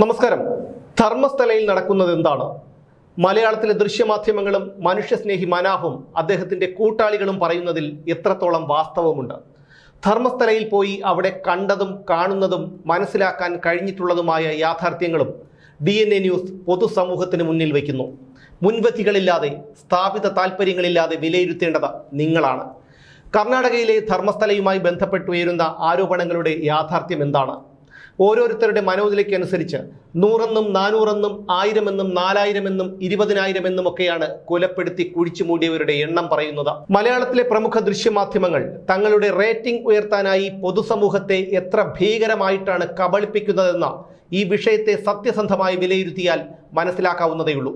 നമസ്കാരം. ധർമ്മസ്ഥലയിൽ നടക്കുന്നത് എന്താണ്? മലയാളത്തിലെ ദൃശ്യമാധ്യമങ്ങളും മനുഷ്യസ്നേഹി മനാഹും അദ്ദേഹത്തിന്റെ കൂട്ടാളികളും പറയുന്നതിൽ എത്രത്തോളം വാസ്തവമുണ്ട്? ധർമ്മസ്ഥലയിൽ പോയി അവിടെ കണ്ടതും കാണുന്നതും മനസ്സിലാക്കാൻ കഴിഞ്ഞിട്ടുള്ളതുമായ യാഥാർത്ഥ്യങ്ങളും ഡി എൻ എ ന്യൂസ് പൊതുസമൂഹത്തിന് മുന്നിൽ വയ്ക്കുന്നു. മുൻവിധികളില്ലാതെ സ്ഥാപിത താല്പര്യങ്ങളില്ലാതെ വിലയിരുത്തേണ്ടത് നിങ്ങളാണ്. കർണാടകയിലെ ധർമ്മസ്ഥലയുമായി ബന്ധപ്പെട്ടുയരുന്ന ആരോപണങ്ങളുടെ യാഥാർത്ഥ്യം എന്താണ്? ഓരോരുത്തരുടെ മനോനിലയ്ക്കനുസരിച്ച് നൂറെന്നും നാനൂറെന്നും ആയിരമെന്നും നാലായിരമെന്നും ഇരുപതിനായിരമെന്നും ഒക്കെയാണ് കൊലപ്പെടുത്തി കുഴിച്ചു മൂടിയവരുടെ എണ്ണം പറയുന്നത്. മലയാളത്തിലെ പ്രമുഖ ദൃശ്യമാധ്യമങ്ങൾ തങ്ങളുടെ റേറ്റിംഗ് ഉയർത്താനായി പൊതുസമൂഹത്തെ എത്ര ഭീകരമായിട്ടാണ് കബളിപ്പിക്കുന്നതെന്ന ഈ വിഷയത്തെ സത്യസന്ധമായി വിലയിരുത്തിയാൽ മനസ്സിലാക്കാവുന്നതേയുള്ളൂ.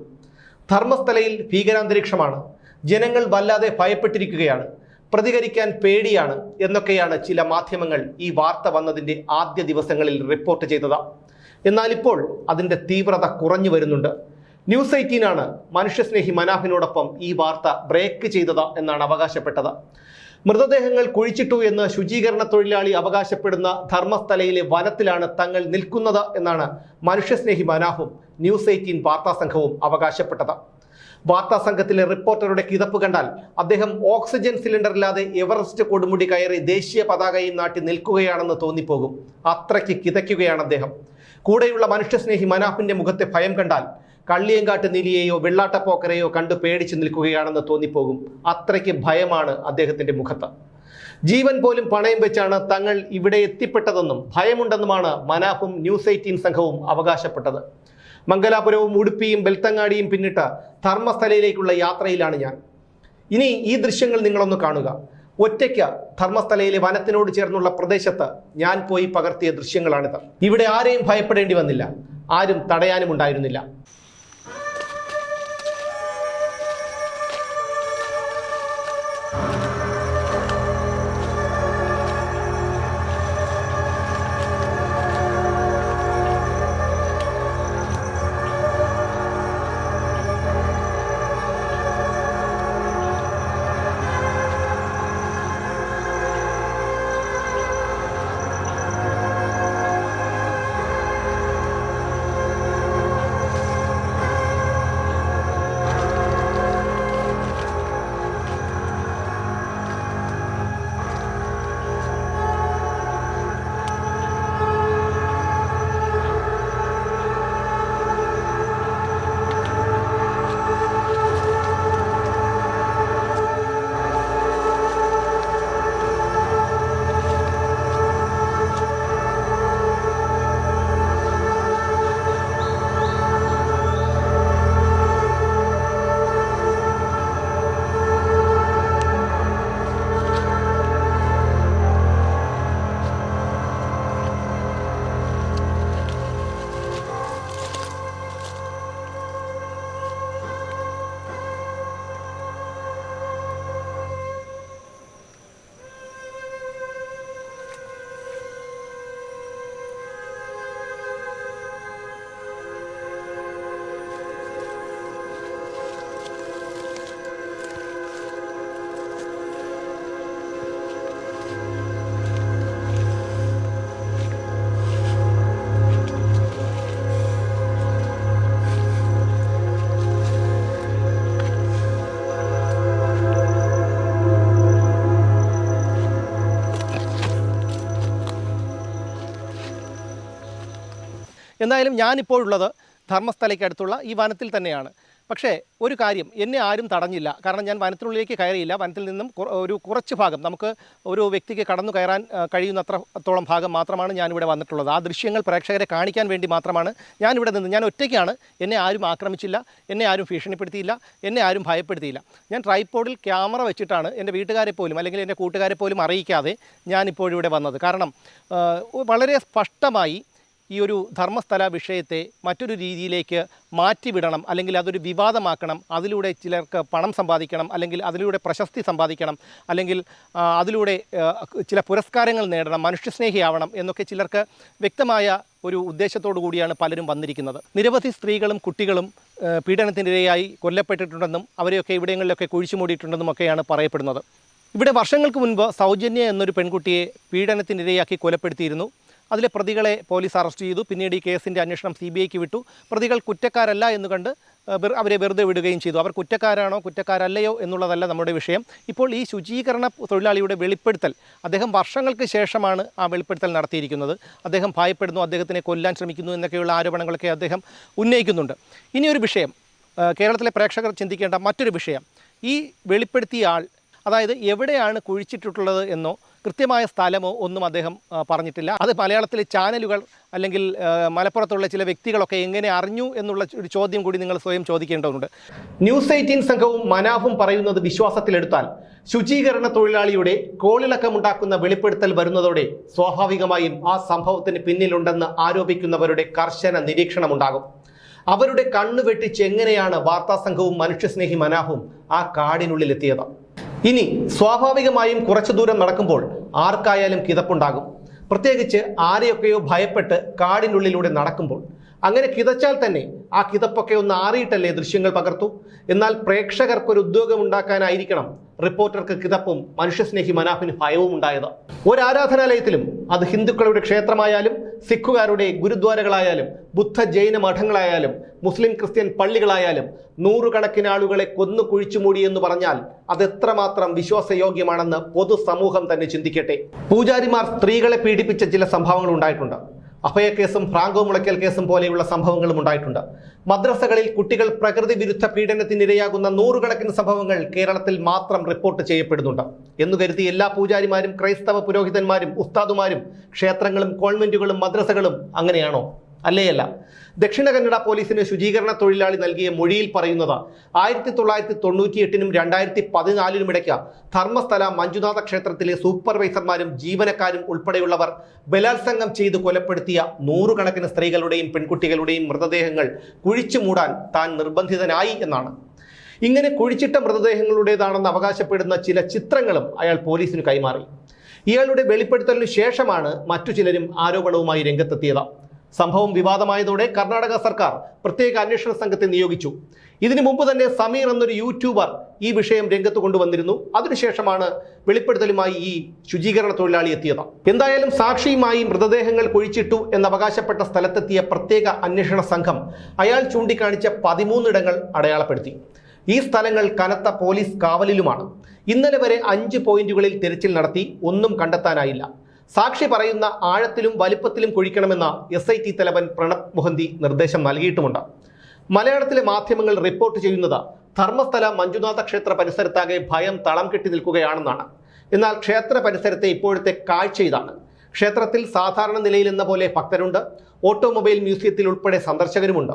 ധർമ്മസ്ഥലയിൽ ഭീകരാന്തരീക്ഷമാണ്. ജനങ്ങൾ വല്ലാതെ ഭയപ്പെട്ടിരിക്കുകയാണ്. പ്രതികരിക്കാൻ പേടിയാണ് എന്നൊക്കെയാണ് ചില മാധ്യമങ്ങൾ ഈ വാർത്ത വന്നതിന്റെ ആദ്യ ദിവസങ്ങളിൽ റിപ്പോർട്ട് ചെയ്തത്. എന്നാൽ ഇപ്പോൾ അതിന്റെ തീവ്രത കുറഞ്ഞു വരുന്നുണ്ട്. ന്യൂസ് എയ്റ്റീനാണ് മനുഷ്യസ്നേഹി മനാഫിനോടൊപ്പം ഈ വാർത്ത ബ്രേക്ക് ചെയ്തത് എന്നാണ് അവകാശപ്പെട്ടത്. മൃതദേഹങ്ങൾ കുഴിച്ചിട്ടു എന്ന് ശുചീകരണ തൊഴിലാളി അവകാശപ്പെടുന്ന ധർമ്മസ്ഥലയിലെ വനത്തിലാണ് തങ്ങൾ നിൽക്കുന്നത് എന്നാണ് മനുഷ്യസ്നേഹി മനാഫും ന്യൂസ് എയ്റ്റീൻ വാർത്താ സംഘവും അവകാശപ്പെട്ടത്. വാർത്താ സംഘത്തിലെ റിപ്പോർട്ടറുടെ കിതപ്പ് കണ്ടാൽ അദ്ദേഹം ഓക്സിജൻ സിലിണ്ടറില്ലാതെ എവറസ്റ്റ് കൊടുമുടി കയറി ദേശീയ പതാകയും നാട്ടി നിൽക്കുകയാണെന്ന് തോന്നിപ്പോകും. അത്രയ്ക്ക് കിതയ്ക്കുകയാണ് അദ്ദേഹം. കൂടെയുള്ള മനുഷ്യസ്നേഹി മനാഫിന്റെ മുഖത്തെ ഭയം കണ്ടാൽ കള്ളിയങ്കാട്ട് നിലിയെയോ വെള്ളാട്ടപ്പോക്കരെയോ കണ്ടു പേടിച്ചു നിൽക്കുകയാണെന്ന് തോന്നിപ്പോകും. അത്രയ്ക്ക് ഭയമാണ് അദ്ദേഹത്തിന്റെ മുഖത്ത്. ജീവൻ പോലും പണയം വെച്ചാണ് തങ്ങൾ ഇവിടെ എത്തിപ്പെട്ടതെന്നും ഭയമുണ്ടെന്നുമാണ് മനാഫും ന്യൂസ് എയ്റ്റീൻ സംഘവും അവകാശപ്പെട്ടത്. മംഗലാപുരവും ഉടുപ്പിയും ബെൽത്തങ്ങാടിയും പിന്നിട്ട് ധർമ്മസ്ഥലയിലേക്കുള്ള യാത്രയിലാണ് ഞാൻ. ഇനി ഈ ദൃശ്യങ്ങൾ നിങ്ങളൊന്ന് കാണുക. ഒറ്റയ്ക്ക് ധർമ്മസ്ഥലയിലെ വനത്തിനോട് ചേർന്നുള്ള പ്രദേശത്ത് ഞാൻ പോയി പകർത്തിയ ദൃശ്യങ്ങളാണിത്. ഇവിടെ ആരെയും ഭയപ്പെടേണ്ടി വന്നില്ല. ആരും തടയാനും ഉണ്ടായിരുന്നില്ല എന്തായാലും ഞാനിപ്പോഴുള്ളത് ധർമ്മസ്ഥലയ്ക്കടുത്തുള്ള ഈ വനത്തിൽ തന്നെയാണ്. പക്ഷേ ഒരു കാര്യം എന്നെ ആരും തടഞ്ഞില്ല. കാരണം ഞാൻ വനത്തിനുള്ളിലേക്ക് കയറിയില്ല. വനത്തിൽ നിന്നും ഒരു കുറച്ച് ഭാഗം നമുക്ക് ഒരു വ്യക്തിക്ക് കടന്നു കയറാൻ കഴിയുന്നത്രത്തോളം ഭാഗം മാത്രമാണ് ഞാനിവിടെ വന്നിട്ടുള്ളത്. ആ ദൃശ്യങ്ങൾ പ്രേക്ഷകരെ കാണിക്കാൻ വേണ്ടി മാത്രമാണ് ഞാനിവിടെ നിന്ന്. ഞാൻ ഒറ്റയ്ക്കാണ്. എന്നെ ആരും ആക്രമിച്ചില്ല. എന്നെ ആരും ഭീഷണിപ്പെടുത്തിയില്ല. എന്നെ ആരും ഭയപ്പെടുത്തിയില്ല. ഞാൻ ട്രൈപ്പോഡിൽ ക്യാമറ വെച്ചിട്ടാണ് എന്റെ വീട്ടുകാരെ പോലും അല്ലെങ്കിൽ എന്റെ കൂട്ടുകാരെ പോലും അറിയിക്കാതെ ഞാനിപ്പോഴിവിടെ വന്നത്. കാരണം വളരെ സ്പഷ്ടമായി ഈ ഒരു ധർമ്മസ്ഥല വിഷയത്തെ മറ്റൊരു രീതിയിലേക്ക് മാറ്റിവിടണം അല്ലെങ്കിൽ അതൊരു വിവാദമാക്കണം. അതിലൂടെ ചിലർക്ക് പണം സമ്പാദിക്കണം അല്ലെങ്കിൽ അതിലൂടെ പ്രശസ്തി സമ്പാദിക്കണം അല്ലെങ്കിൽ അതിലൂടെ ചില പുരസ്കാരങ്ങൾ നേടണം മനുഷ്യസ്നേഹിയാവണം എന്നൊക്കെ ചിലർക്ക് വ്യക്തമായ ഒരു ഉദ്ദേശത്തോടു കൂടിയാണ് പലരും വന്നിരിക്കുന്നത്. നിരവധി സ്ത്രീകളും കുട്ടികളും പീഡനത്തിനിരയായി കൊല്ലപ്പെട്ടിട്ടുണ്ടെന്നും അവരെയൊക്കെ ഇവിടങ്ങളിലൊക്കെ കുഴിച്ചു മൂടിയിട്ടുണ്ടെന്നും ഒക്കെയാണ് പറയപ്പെടുന്നത്. ഇവിടെ വർഷങ്ങൾക്ക് മുൻപ് സൗജന്യ എന്നൊരു പെൺകുട്ടിയെ പീഡനത്തിനിരയാക്കി കൊലപ്പെടുത്തിയിരുന്നു. അതിലെ പ്രതികളെ പോലീസ് അറസ്റ്റ് ചെയ്തു. പിന്നീട് ഈ കേസിന്റെ അന്വേഷണം സി ബി ഐക്ക് വിട്ടു. പ്രതികൾ കുറ്റക്കാരല്ല എന്ന് കണ്ട് അവരെ വെറുതെ വിടുകയും ചെയ്തു. അവർ കുറ്റക്കാരാണോ കുറ്റക്കാരല്ലയോ എന്നുള്ളതല്ല നമ്മുടെ വിഷയം. ഇപ്പോൾ ഈ ശുചീകരണ തൊഴിലാളിയുടെ വെളിപ്പെടുത്തൽ അദ്ദേഹം വർഷങ്ങൾക്ക് ശേഷമാണ് ആ വെളിപ്പെടുത്തൽ നടത്തിയിരിക്കുന്നത്. അദ്ദേഹം ഭയപ്പെടുന്നു അദ്ദേഹത്തിനെ കൊല്ലാൻ ശ്രമിക്കുന്നു എന്നൊക്കെയുള്ള ആരോപണങ്ങളൊക്കെ അദ്ദേഹം ഉന്നയിക്കുന്നുണ്ട്. ഇനിയൊരു വിഷയം കേരളത്തിലെ പ്രേക്ഷകർ ചിന്തിക്കേണ്ട മറ്റൊരു വിഷയം. ഈ വെളിപ്പെടുത്തിയ ആൾ അതായത് എവിടെയാണ് കുഴിച്ചിട്ടിട്ടുള്ളത് എന്നോ കൃത്യമായ സ്ഥലമോ ഒന്നും അദ്ദേഹം പറഞ്ഞിട്ടില്ല. അത് മലയാളത്തിലെ ചാനലുകൾ അല്ലെങ്കിൽ മലപ്പുറത്തുള്ള ചില വ്യക്തികളൊക്കെ എങ്ങനെ അറിഞ്ഞു എന്നുള്ള ഒരു ചോദ്യം കൂടി നിങ്ങൾ സ്വയം ചോദിക്കേണ്ടതുണ്ട്. ന്യൂസ് എയ്റ്റീൻ സംഘവും മനാഫും പറയുന്നത് വിശ്വാസത്തിലെടുത്താൽ ശുചീകരണ തൊഴിലാളിയുടെ കോളിളക്കമുണ്ടാക്കുന്ന വെളിപ്പെടുത്തൽ വരുന്നതോടെ സ്വാഭാവികമായും ആ സംഭവത്തിന് പിന്നിലുണ്ടെന്ന് ആരോപിക്കുന്നവരുടെ കർശന നിരീക്ഷണമുണ്ടാകും. അവരുടെ കണ്ണു വെട്ടിച്ച് എങ്ങനെയാണ് വാർത്താ സംഘവും മനുഷ്യസ്നേഹി മനാഫും ആ കാടിനുള്ളിലെത്തിയത്? ഇനി സ്വാഭാവികമായും കുറച്ചു ദൂരം നടക്കുമ്പോൾ ആർക്കായാലും കിതപ്പുണ്ടാകും. പ്രത്യേകിച്ച് ആരെയൊക്കെയോ ഭയപ്പെട്ട് കാടിനുള്ളിലൂടെ നടക്കുമ്പോൾ. അങ്ങനെ കിതച്ചാൽ തന്നെ ആ കിതപ്പൊക്കെ ഒന്ന് ആറിയിട്ടല്ലേ ദൃശ്യങ്ങൾ പകർത്തു? എന്നാൽ പ്രേക്ഷകർക്കൊരു ഉദ്യോഗം ഉണ്ടാക്കാനായിരിക്കണം. റിപ്പോർട്ടർക്ക് കിതപ്പും മനുഷ്യസ്നേഹി മനാഫിന് ഭയവും ഉണ്ടായത്. ഒരു ആരാധനാലയത്തിലും അത് ഹിന്ദുക്കളുടെ ക്ഷേത്രമായാലും സിഖുകാരുടെ ഗുരുദ്വാരകളായാലും ബുദ്ധ ജൈന മഠങ്ങളായാലും മുസ്ലിം ക്രിസ്ത്യൻ പള്ളികളായാലും നൂറുകണക്കിന് ആളുകളെ കൊന്നു കുഴിച്ചുമൂടി എന്ന് പറഞ്ഞാൽ അത് എത്രമാത്രം വിശ്വാസയോഗ്യമാണെന്ന് പൊതുസമൂഹം തന്നെ ചിന്തിക്കട്ടെ. പൂജാരിമാർ സ്ത്രീകളെ പീഡിപ്പിച്ച ചില സംഭവങ്ങൾ ഉണ്ടായിട്ടുണ്ട്. അഭയക്കേസും ഫ്രാങ്കോ മുളയ്ക്കൽ കേസും പോലെയുള്ള സംഭവങ്ങളും ഉണ്ടായിട്ടുണ്ട്. മദ്രസകളിൽ കുട്ടികൾ പ്രകൃതി വിരുദ്ധ പീഡനത്തിനിരയാകുന്ന നൂറുകണക്കിന് സംഭവങ്ങൾ കേരളത്തിൽ മാത്രം റിപ്പോർട്ട് ചെയ്യപ്പെടുന്നുണ്ട്. എന്നു കരുതി എല്ലാ പൂജാരിമാരും ക്രൈസ്തവ പുരോഹിതന്മാരും ഉസ്താദുമാരും ക്ഷേത്രങ്ങളും കോൺവെന്റുകളും മദ്രസകളും അങ്ങനെയാണോ? അല്ലേയല്ല. ദക്ഷിണ കന്നഡ പോലീസിന് ശുചീകരണ തൊഴിലാളി നൽകിയ മൊഴിയിൽ പറയുന്നത് ആയിരത്തി തൊള്ളായിരത്തി തൊണ്ണൂറ്റി എട്ടിനും രണ്ടായിരത്തി പതിനാലിനും ഇടയ്ക്ക് ധർമ്മസ്ഥല മഞ്ജുനാഥ ക്ഷേത്രത്തിലെ സൂപ്പർവൈസർമാരും ജീവനക്കാരും ഉൾപ്പെടെയുള്ളവർ ബലാത്സംഗം ചെയ്ത് കൊലപ്പെടുത്തിയ നൂറുകണക്കിന് സ്ത്രീകളുടെയും പെൺകുട്ടികളുടെയും മൃതദേഹങ്ങൾ കുഴിച്ചു മൂടാൻ താൻ നിർബന്ധിതനായി എന്നാണ്. ഇങ്ങനെ കുഴിച്ചിട്ട മൃതദേഹങ്ങളുടേതാണെന്ന് അവകാശപ്പെടുന്ന ചില ചിത്രങ്ങളും അയാൾ പോലീസിന് കൈമാറി. ഇയാളുടെ വെളിപ്പെടുത്തലിനു ശേഷമാണ് മറ്റു ചിലരും ആരോപണവുമായി രംഗത്തെത്തിയത്. സംഭവം വിവാദമായതോടെ കർണാടക സർക്കാർ പ്രത്യേക അന്വേഷണ സംഘത്തെ നിയോഗിച്ചു. ഇതിനു മുമ്പ് തന്നെ സമീർ എന്നൊരു യൂട്യൂബർ ഈ വിഷയം രംഗത്ത് കൊണ്ടുവന്നിരുന്നു. അതിനുശേഷമാണ് വെളിപ്പെടുത്തലുമായി ഈ ശുചീകരണ തൊഴിലാളി എത്തിയത്. എന്തായാലും സാക്ഷിയുമായി മൃതദേഹങ്ങൾ കുഴിച്ചിട്ടു എന്നവകാശപ്പെട്ട സ്ഥലത്തെത്തിയ പ്രത്യേക അന്വേഷണ സംഘം അയാൾ ചൂണ്ടിക്കാണിച്ച പതിമൂന്നിടങ്ങൾ അടയാളപ്പെടുത്തി. ഈ സ്ഥലങ്ങൾ കനത്ത പോലീസ് കാവലിലുമാണ്. ഇന്നലെ വരെ അഞ്ച് പോയിന്റുകളിൽ തിരച്ചിൽ നടത്തി ഒന്നും കണ്ടെത്താനായില്ല. സാക്ഷി പറയുന്ന ആഴത്തിലും വലിപ്പത്തിലും കുഴിക്കണമെന്ന എസ് ഐ ടി തലവൻ പ്രണബ് മൊഹന്തി നിർദ്ദേശം നൽകിയിട്ടുമുണ്ട്. മലയാളത്തിലെ മാധ്യമങ്ങൾ റിപ്പോർട്ട് ചെയ്യുന്നത് ധർമ്മസ്ഥല മഞ്ജുനാഥ ക്ഷേത്ര പരിസരത്താകെ ഭയം തളം കെട്ടി നിൽക്കുകയാണെന്നാണ്. എന്നാൽ ക്ഷേത്ര പരിസരത്തെ ഇപ്പോഴത്തെ കാഴ്ച ഇതാണ്. ക്ഷേത്രത്തിൽ സാധാരണ നിലയിൽ എന്ന പോലെ ഭക്തരുണ്ട്. ഓട്ടോമൊബൈൽ മ്യൂസിയത്തിൽ ഉൾപ്പെടെ സന്ദർശകരുമുണ്ട്.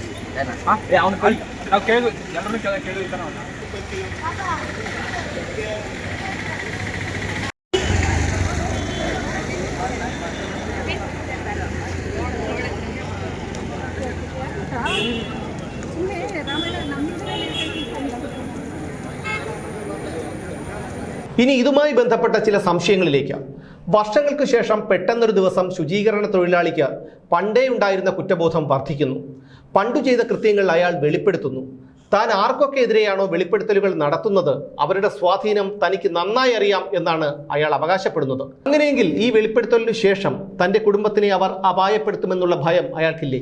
ಅವ್ನು ಕೈ ನಾವು ಕೇಳು ಎಲ್ಲರೂ ಕೇಳ ಕೇಳಿರ್ತಾನೆ ಅವನು ಸುಮ್ಮನೆ ರಾಮಾಯಣ ನಮ್ಮ ഇനി ഇതുമായി ബന്ധപ്പെട്ട ചില സംശയങ്ങളിലേക്ക് വർഷങ്ങൾക്ക് ശേഷം പെട്ടെന്നൊരു ദിവസം ശുചീകരണ തൊഴിലാളിക്ക് പണ്ടേ ഉണ്ടായിരുന്ന കുറ്റബോധം വർദ്ധിക്കുന്നു. പണ്ടു ചെയ്ത കൃത്യങ്ങൾ അയാൾ വെളിപ്പെടുത്തുന്നു. താൻ ആർക്കൊക്കെ എതിരെയാണോ വെളിപ്പെടുത്തലുകൾ നടത്തുന്നത്? അവരുടെ സ്വാധീനം തനിക്ക് നന്നായി അറിയാം എന്നാണ് അയാൾ അവകാശപ്പെടുന്നത്. അങ്ങനെയെങ്കിൽ ഈ വെളിപ്പെടുത്തലിനു ശേഷം തന്റെ കുടുംബത്തിനെ അവർ അപായപ്പെടുത്തുമെന്നുള്ള ഭയം അയാൾക്കില്ലേ?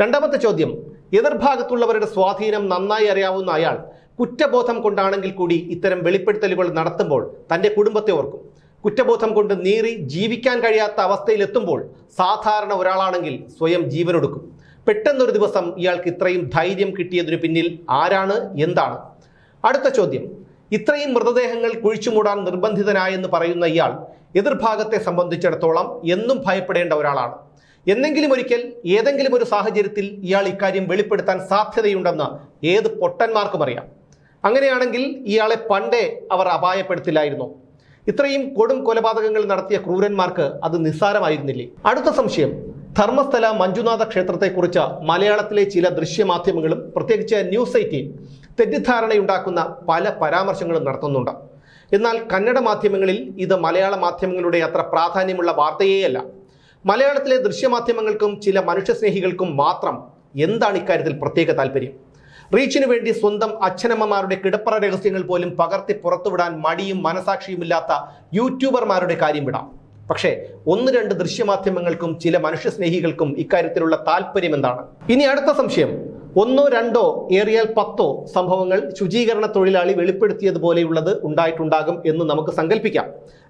രണ്ടാമത്തെ ചോദ്യം. എതിർഭാഗത്തുള്ളവരുടെ സ്വാധീനം നന്നായി അറിയാവുന്ന അയാൾ കുറ്റബോധം കൊണ്ടാണെങ്കിൽ കൂടി ഇത്തരം വെളിപ്പെടുത്തലുകൾ നടത്തുമ്പോൾ തന്റെ കുടുംബത്തെ ഓർക്കും. കുറ്റബോധം കൊണ്ട് നീറി ജീവിക്കാൻ കഴിയാത്ത അവസ്ഥയിലെത്തുമ്പോൾ സാധാരണ ഒരാളാണെങ്കിൽ സ്വയം ജീവനൊടുക്കും. പെട്ടെന്നൊരു ദിവസം ഇയാൾക്ക് ഇത്രയും ധൈര്യം കിട്ടിയതിനു പിന്നിൽ ആരാണ് എന്താണ്? അടുത്ത ചോദ്യം. ഇത്രയും മൃതദേഹങ്ങൾ കുഴിച്ചുമൂടാൻ നിർബന്ധിതനായെന്ന് പറയുന്ന ഇയാൾ എതിർഭാഗത്തെ സംബന്ധിച്ചിടത്തോളം എന്നും ഭയപ്പെടേണ്ട ഒരാളാണ്. എന്നെങ്കിലും ഒരിക്കൽ ഏതെങ്കിലും ഒരു സാഹചര്യത്തിൽ ഇയാൾ ഇക്കാര്യം വെളിപ്പെടുത്താൻ സാധ്യതയുണ്ടെന്ന് ഏത് പൊട്ടന്മാർക്കും അറിയാം. അങ്ങനെയാണെങ്കിൽ ഇയാളെ പണ്ടേ അവർ അപായപ്പെടുത്തില്ലായിരുന്നു? ഇത്രയും കൊടും കൊലപാതകങ്ങൾ നടത്തിയ ക്രൂരന്മാർക്ക് അത് നിസ്സാരമായിരുന്നില്ലേ? അടുത്ത സംശയം. ധർമ്മസ്ഥല മഞ്ജുനാഥ ക്ഷേത്രത്തെക്കുറിച്ച് മലയാളത്തിലെ ചില ദൃശ്യമാധ്യമങ്ങളും പ്രത്യേകിച്ച് ന്യൂസ് എയ്റ്റീൻ തെറ്റിദ്ധാരണയുണ്ടാക്കുന്ന പല പരാമർശങ്ങളും നടത്തുന്നുണ്ട്. എന്നാൽ കന്നഡ മാധ്യമങ്ങളിൽ ഇത് മലയാള മാധ്യമങ്ങളുടെ അത്ര പ്രാധാന്യമുള്ള വാർത്തയേയല്ല. മലയാളത്തിലെ ദൃശ്യമാധ്യമങ്ങൾക്കും ചില മനുഷ്യസ്നേഹികൾക്കും മാത്രം എന്താണ് ഇക്കാര്യത്തിൽ പ്രത്യേക താല്പര്യം റീച്ചിനു വേണ്ടി സ്വന്തം അച്ഛനമ്മമാരുടെ കിടപ്പറ രഹസ്യങ്ങൾ പോലും പകർത്തി പുറത്തുവിടാൻ മടിയും മനസാക്ഷിയുമില്ലാത്ത യൂട്യൂബർമാരുടെ കാര്യം വിടാം. പക്ഷേ ഒന്ന് രണ്ട് ദൃശ്യമാധ്യമങ്ങൾക്കും ചില മനുഷ്യസ്നേഹികൾക്കും ഇക്കാര്യത്തിലുള്ള താല്പര്യം എന്താണ് ഇനി അടുത്ത സംശയം. ഒന്നോ രണ്ടോ ഏറിയാൽ പത്തോ സംഭവങ്ങൾ ശുചീകരണ തൊഴിലാളി വെളിപ്പെടുത്തിയതുപോലെയുള്ളത് ഉണ്ടായിട്ടുണ്ടാകും എന്ന് നമുക്ക് സങ്കല്പിക്കാം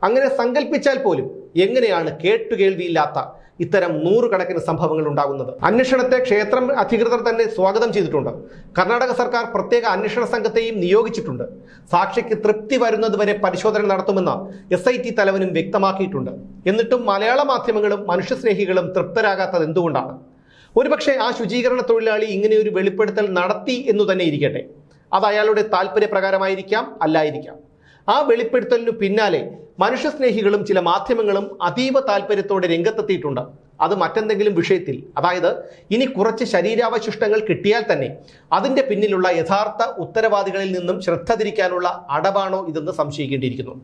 അങ്ങനെ സങ്കല്പിച്ചാൽ പോലും എങ്ങനെയാണ് കേട്ടുകേൾവിയില്ലാത്ത ഇത്തരം നൂറുകണക്കിന് സംഭവങ്ങൾ ഉണ്ടാകുന്നത്. അന്വേഷണത്തെ ക്ഷേത്രം അധികൃതർ തന്നെ സ്വാഗതം ചെയ്തിട്ടുണ്ട്. കർണാടക സർക്കാർ പ്രത്യേക അന്വേഷണ സംഘത്തെയും നിയോഗിച്ചിട്ടുണ്ട്. സാക്ഷിക്ക് തൃപ്തി വരുന്നതുവരെ പരിശോധന നടത്തുമെന്ന് എസ് ഐ ടി തലവനും വ്യക്തമാക്കിയിട്ടുണ്ട്. എന്നിട്ടും മലയാള മാധ്യമങ്ങളും മനുഷ്യസ്നേഹികളും തൃപ്തരാകാത്തത് എന്തുകൊണ്ടാണ്? ഒരുപക്ഷെ ആ ശുചീകരണ തൊഴിലാളി ഇങ്ങനെ ഒരു വെളിപ്പെടുത്തൽ നടത്തി എന്നു തന്നെ ഇരിക്കട്ടെ. അത് അയാളുടെ താല്പര്യപ്രകാരമായിരിക്കാം അല്ലായിരിക്കാം. ആ വെളിപ്പെടുത്തലിനു പിന്നാലെ മനുഷ്യസ്നേഹികളും ചില മാധ്യമങ്ങളും അതീവ താല്പര്യത്തോടെ രംഗത്തെത്തിയിട്ടുണ്ട്. അത് മറ്റെന്തെങ്കിലും വിഷയത്തിൽ. അതായത് ഇനി കുറച്ച് ശരീരാവശിഷ്ടങ്ങൾ കിട്ടിയാൽ തന്നെ അതിന്റെ പിന്നിലുള്ള യഥാർത്ഥ ഉത്തരവാദികളിൽ നിന്നും ശ്രദ്ധ തിരിക്കാനുള്ള അടവാണോ ഇതെന്ന് സംശയിക്കേണ്ടിയിരിക്കുന്നു.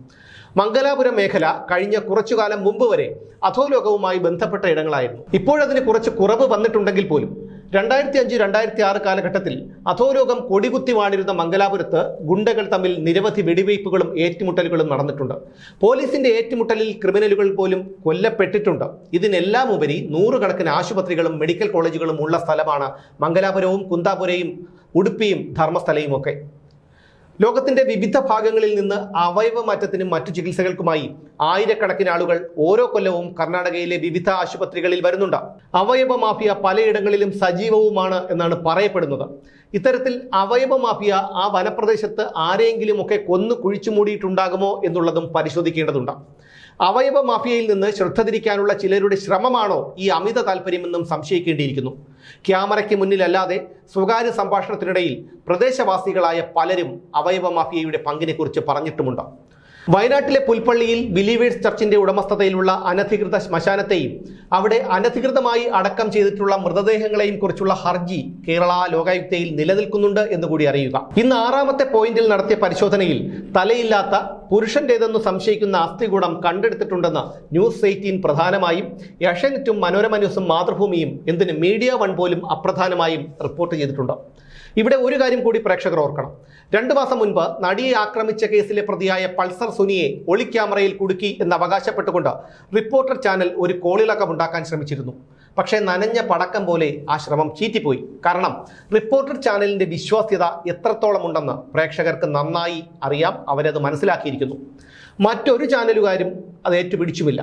മംഗലാപുരം മേഖല കഴിഞ്ഞ കുറച്ചു കാലം മുമ്പ് വരെ അധോലോകവുമായി ബന്ധപ്പെട്ട ഇടങ്ങളായിരുന്നു. ഇപ്പോഴതിന് കുറച്ച് കുറവ് വന്നിട്ടുണ്ടെങ്കിൽ പോലും രണ്ടായിരത്തി അഞ്ച് രണ്ടായിരത്തി ആറ് കാലഘട്ടത്തിൽ അധോലോകം കൊടികുത്തി വാണിരുന്ന മംഗലാപുരത്ത് ഗുണ്ടകൾ തമ്മിൽ നിരവധി വെടിവയ്പ്പുകളും ഏറ്റുമുട്ടലുകളും നടന്നിട്ടുണ്ട്. പോലീസിന്റെ ഏറ്റുമുട്ടലിൽ ക്രിമിനലുകൾ പോലും കൊല്ലപ്പെട്ടിട്ടുണ്ട്. ഇതിനെല്ലാം ഉപരി നൂറുകണക്കിന് ആശുപത്രികളും മെഡിക്കൽ കോളേജുകളും ഉള്ള സ്ഥലമാണ് മംഗലാപുരവും കുന്താപുരയും ഉടുപ്പിയും ധർമ്മസ്ഥലയും ഒക്കെ. ലോകത്തിന്റെ വിവിധ ഭാഗങ്ങളിൽ നിന്ന് അവയവ മാറ്റത്തിനും മറ്റു ചികിത്സകൾക്കുമായി ആയിരക്കണക്കിന് ആളുകൾ ഓരോ കൊല്ലവും കർണാടകയിലെ വിവിധ ആശുപത്രികളിൽ വരുന്നുണ്ട്. അവയവ മാഫിയ പലയിടങ്ങളിലും സജീവവുമാണ് എന്നാണ് പറയപ്പെടുന്നത്. ഇത്തരത്തിൽ അവയവ മാഫിയ ആ വനപ്രദേശത്ത് ആരെയെങ്കിലുമൊക്കെ കൊന്നു കുഴിച്ചു മൂടിയിട്ടുണ്ടാകുമോ എന്നുള്ളതും പരിശോധിക്കേണ്ടതുണ്ട്. അവയവ മാഫിയയിൽ നിന്ന് ശ്രദ്ധ തിരിക്കാനുള്ള ചിലരുടെ ശ്രമമാണോ ഈ അമിത താല്പര്യമെന്നും സംശയിക്കേണ്ടിയിരിക്കുന്നു. ക്യാമറയ്ക്ക് മുന്നിലല്ലാതെ സ്വകാര്യ സംഭാഷണത്തിനിടയിൽ പ്രദേശവാസികളായ പലരും അവയവ മാഫിയയുടെ പങ്കിനെക്കുറിച്ച് പറഞ്ഞിട്ടുമുണ്ട്. വയനാട്ടിലെ പുൽപ്പള്ളിയിൽ ബിലീവേഴ്സ് ചർച്ചിന്റെ ഉടമസ്ഥതയിലുള്ള അനധികൃത ശ്മശാനത്തെയും അവിടെ അനധികൃതമായി അടക്കം ചെയ്തിട്ടുള്ള മൃതദേഹങ്ങളെയും കുറിച്ചുള്ള ഹർജി കേരള ലോകായുക്തയിൽ നിലനിൽക്കുന്നുണ്ട് എന്ന് കൂടി അറിയുക. ഇന്ന് ആറാമത്തെ പോയിന്റിൽ നടത്തിയ പരിശോധനയിൽ തലയില്ലാത്ത പുരുഷന്റേതെന്ന് സംശയിക്കുന്ന അസ്ഥികൂടം കണ്ടെടുത്തിട്ടുണ്ടെന്ന് ന്യൂസ് എയ്റ്റീൻ പ്രധാനമായും യഷനെറ്റും മനോരമ ന്യൂസും മാതൃഭൂമിയും എന്തിന് മീഡിയ വൺ പോലും അപ്രധാനമായും റിപ്പോർട്ട് ചെയ്തിട്ടുണ്ട്? ഇവിടെ ഒരു കാര്യം കൂടി പ്രേക്ഷകർ ഓർക്കണം. രണ്ടു മാസം മുൻപ് നടിയെ ആക്രമിച്ച കേസിലെ പ്രതിയായ പൾസർ സുനിയെ ഒളിക്യാമറയിൽ കുടുക്കി എന്ന് അവകാശപ്പെട്ടുകൊണ്ട് റിപ്പോർട്ടർ ചാനൽ ഒരു കോളിളക്കമുണ്ടാക്കാൻ ശ്രമിച്ചിരുന്നു. പക്ഷേ നനഞ്ഞ പടക്കം പോലെ ആ ശ്രമം ചീറ്റിപ്പോയി. കാരണം റിപ്പോർട്ടർ ചാനലിന്റെ വിശ്വാസ്യത എത്രത്തോളം ഉണ്ടെന്ന് പ്രേക്ഷകർക്ക് നന്നായി അറിയാം അവരത് മനസ്സിലാക്കിയിരിക്കുന്നു. മറ്റൊരു ചാനലുകാരും അത് ഏറ്റുപിടിച്ചുമില്ല.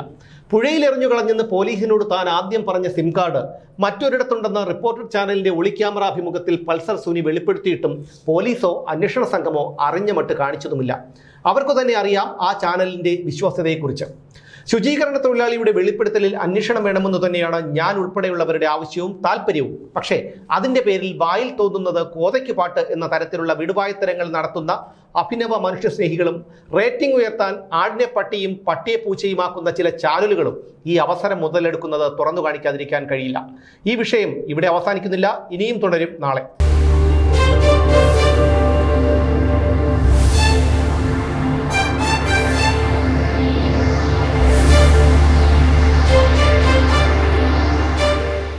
പുഴയിലെറിഞ്ഞു കളഞ്ഞെന്ന് പോലീസിനോട് താൻ ആദ്യം പറഞ്ഞ സിം കാർഡ് മറ്റൊരിടത്തുണ്ടെന്ന റിപ്പോർട്ടർ ചാനലിന്റെ ഒളിക്യാമറ അഭിമുഖത്തിൽ പൾസർ സുനി വെളിപ്പെടുത്തിയിട്ടും പോലീസോ അന്വേഷണ സംഘമോ അറിഞ്ഞ മട്ട് കാണിച്ചതുമില്ല. അവർക്കു തന്നെ അറിയാം ആ ചാനലിന്റെ വിശ്വാസ്യതയെക്കുറിച്ച്. ശുചീകരണ തൊഴിലാളിയുടെ വെളിപ്പെടുത്തലിൽ അന്വേഷണം വേണമെന്ന് തന്നെയാണ് ഞാൻ ഉൾപ്പെടെയുള്ളവരുടെ ആവശ്യവും താല്പര്യവും. പക്ഷേ അതിന്റെ പേരിൽ വായിൽ തോന്നുന്നത് കോതയ്ക്ക് പാട്ട് എന്ന തരത്തിലുള്ള വിടുവായത്തരങ്ങൾ നടത്തുന്ന അഭിനവ മനുഷ്യസ്നേഹികളും റേറ്റിംഗ് ഉയർത്താൻ ആടിനെ പട്ടിയും പട്ടിയെ പൂച്ചയുമാക്കുന്ന ചില ചാനലുകളും ഈ അവസരം മുതലെടുക്കുന്നത് തുറന്നു കാണിക്കാതിരിക്കാൻ കഴിയില്ല. ഈ വിഷയം ഇവിടെ അവസാനിക്കുന്നില്ല. ഇനിയും തുടരും നാളെ.